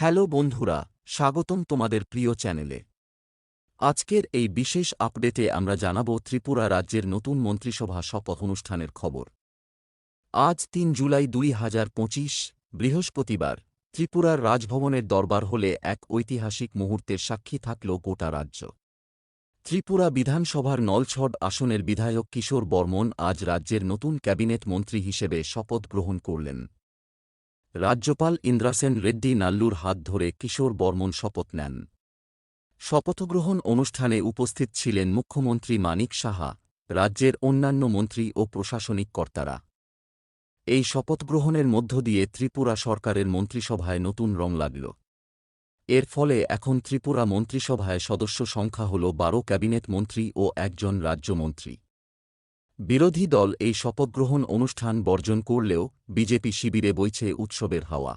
Hello বন্ধুরা, স্বাগতম তোমাদের প্রিয় চ্যানেলে। আজকের এই বিশেষ আপডেটে আমরা জানাব ত্রিপুরা রাজ্যের নতুন মন্ত্রিসভা শপথ অনুষ্ঠানের খবর। আজ তিন জুলাই দুই হাজার পঁচিশ, বৃহস্পতিবার, ত্রিপুরার রাজভবনের দরবার হলে এক ঐতিহাসিক মুহূর্তের সাক্ষী থাকল গোটা রাজ্য। ত্রিপুরা বিধানসভার নলছড় আসনের বিধায়ক কিশোর বর্মন আজ রাজ্যের নতুন ক্যাবিনেট মন্ত্রী হিসেবে শপথ গ্রহণ করলেন। রাজ্যপাল ইন্দ্রাসেন রেড্ডি নাল্লুর হাত ধরে কিশোর বর্মন শপথ নেন। শপথগ্রহণ অনুষ্ঠানে উপস্থিত ছিলেন মুখ্যমন্ত্রী মানিক সাহা, রাজ্যের অন্যান্য মন্ত্রী ও প্রশাসনিক কর্তারা। এই শপথগ্রহণের মধ্য দিয়ে ত্রিপুরা সরকারের মন্ত্রিসভায় নতুন রং লাগল। এর ফলে এখন ত্রিপুরা মন্ত্রিসভায় সদস্য সংখ্যা হল বারো ক্যাবিনেট মন্ত্রী ও একজন রাজ্যমন্ত্রী। বিরোধী দল এই শপথগ্রহণ অনুষ্ঠান বর্জন করলেও বিজেপি শিবিরে বইছে উৎসবের হাওয়া।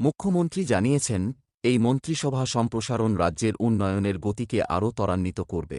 মুখ্যমন্ত্রী জানিয়েছেন, এই মন্ত্রিসভা সম্প্রসারণ রাজ্যের উন্নয়নের গতিকে আরও ত্বরান্বিত করবে।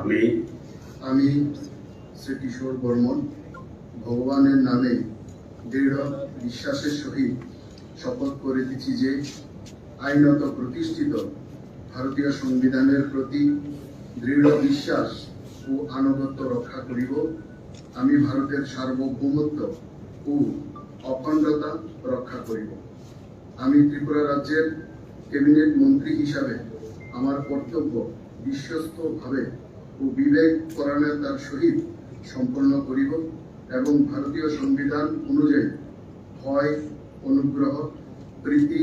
আমি আমি শ্রী কিশোর বর্মন, ভগবানের নামে দৃঢ় বিশ্বাসের সহিত শপথ করিতেছি যে আইনত প্রতিষ্ঠিত ভারতীয় সংবিধানের প্রতি দৃঢ় বিশ্বাস ও আনুগত্য রক্ষা করিব। আমি ভারতের সার্বভৌমত্ব ও অখণ্ডতা রক্ষা করিব। আমি ত্রিপুরা রাজ্যের ক্যাবিনেট মন্ত্রী হিসাবে আমার কর্তব্য বিশ্বস্তভাবে ও বিবেক পরায়ণতার সহিত সম্পন্ন করিব এবং ভারতীয় সংবিধান অনুযায়ী ভয় অনুগ্রহ প্রীতি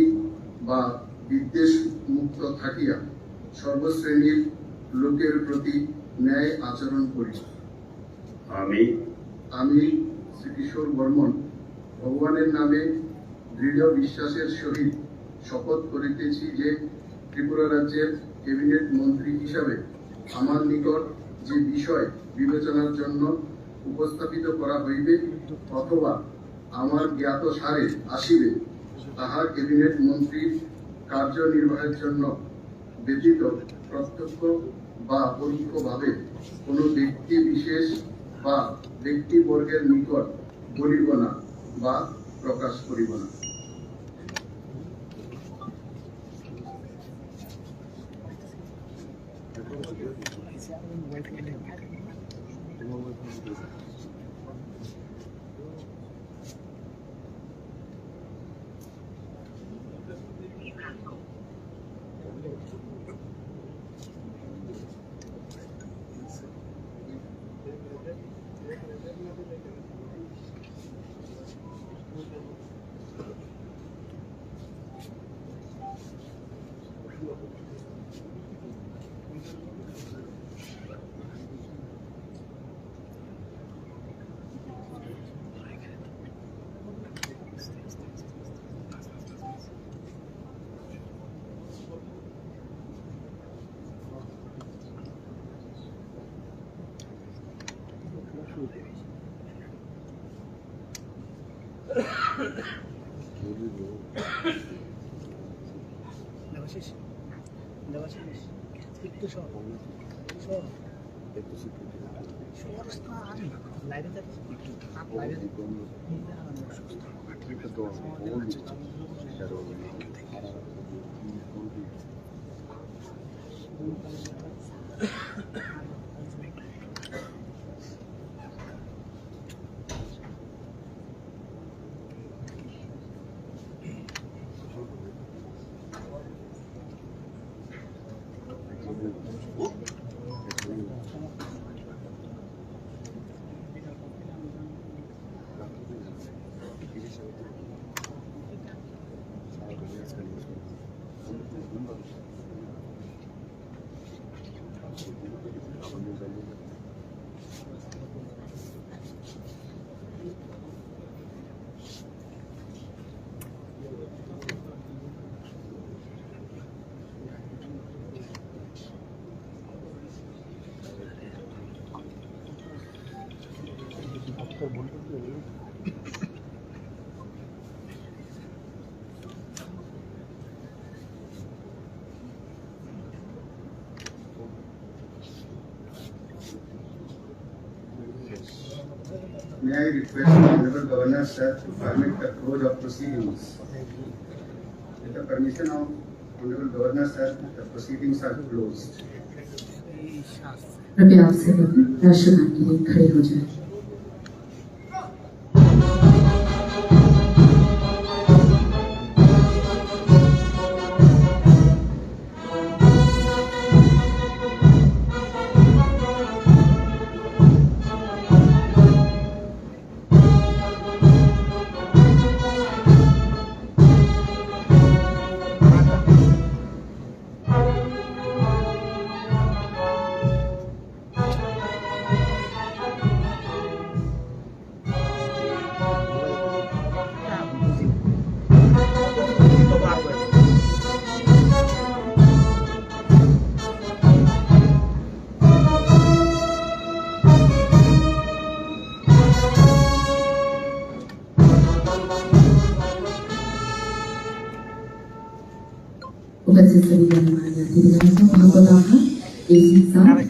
বা বিদ্বেষ মুক্ত থাকিয়া সর্বশ্রেণীর লোকের প্রতি ন্যায় আচরণ করি। আমি? আমি শ্রীকিশোর বর্মন ভগবানের নামে দৃঢ় বিশ্বাসের সহিত শপথ করিতেছি যে ত্রিপুরা রাজ্যের ক্যাবিনেট মন্ত্রী হিসাবে আমার নিকট যে বিষয় বিবেচনার জন্য উপস্থাপিত করা হইবে অথবা আমার জ্ঞাত সারে আসিবে, তাহার ক্যাবিনেট মন্ত্রীর কার্যনির্বাহের জন্য ব্যতীত প্রত্যক্ষ বা পরোক্ষভাবে কোনো ব্যক্তি বিশেষ বা ব্যক্তিবর্গের নিকট বলিব না বা প্রকাশ করিব না। একটু সর। সর। সর না, আরে না। লাইনে যাচ্ছিস? একটু। লাইনে may I request the Honorable Governor Sir to permit the close of proceedings. With the permission of Honorable Governor Sir, the proceedings are closed. कृपया आपसे राष्ट्रगान के लिए खड़े हो जाएं। Gracias, querida